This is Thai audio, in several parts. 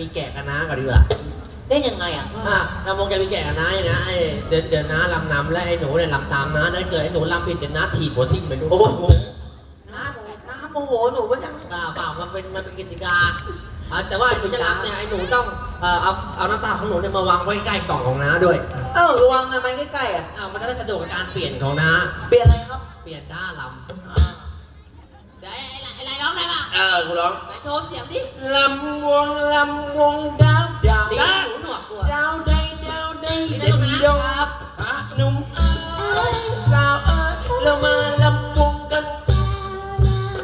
มีแกะกันน้าก่อนดีกว่าได้ยังไงอะอะลำวงจะมีแกะกันน้าเนี่ยนะไอ้เดินเดินน้าลำนำและไอ้หนูเนี่ยลำตามน้าถ้าเกิดไอ้หนูลำผิดเป็นน้าถีบหัวทิ่มไปด้วยโอ้โหน้าน้าโมโหหนูปะเนี่ยเปล่าเปล่ามันเป็นมันเป็นกิจกาอะแต่ว่าไอ้หนูจะรับเนี่ยไอ้หนูต้องเอ่อเอาเอาน้ำตาของหนูเนี่ยมาวางไว้ใกล้กล่องของน้าด้วยเอ้าระวังทำไมใกล้ๆอะอะมันจะได้สะดวกกับการเปลี่ยนของน้า เปลี่ยนอะไรครับ เปลี่ยนท่าลำเดี๋ยวไอ้ไอ้ไอ้ไรร้ องได้ป่ะเออกูร้องไหนโชว์เสียงดิลำวงลำวงดาวดาวดีหนูหนวกกลัวดาวใดดาวใดเด็กดงครับหนุ่มเอ้ยสาวเอ้ยเรามาลำวงกัน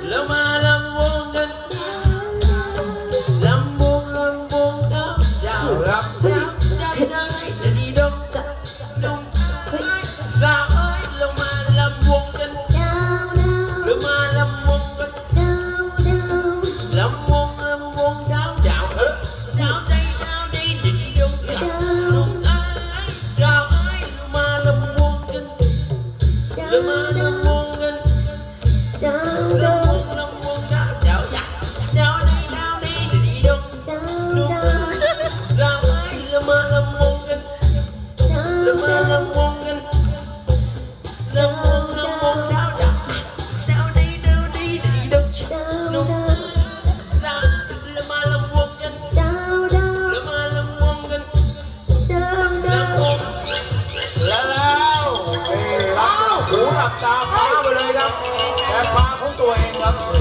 เรามา ลำวงลำวงดาวดาวเออดาวใดดาวใดดิดดงดาวลงเอ้ดาวเอ้มาลำวงกันเรามาลำวงกันลำว คับตาฟ้าไปเลยครับแต่ฟ้าของตัวเองครับ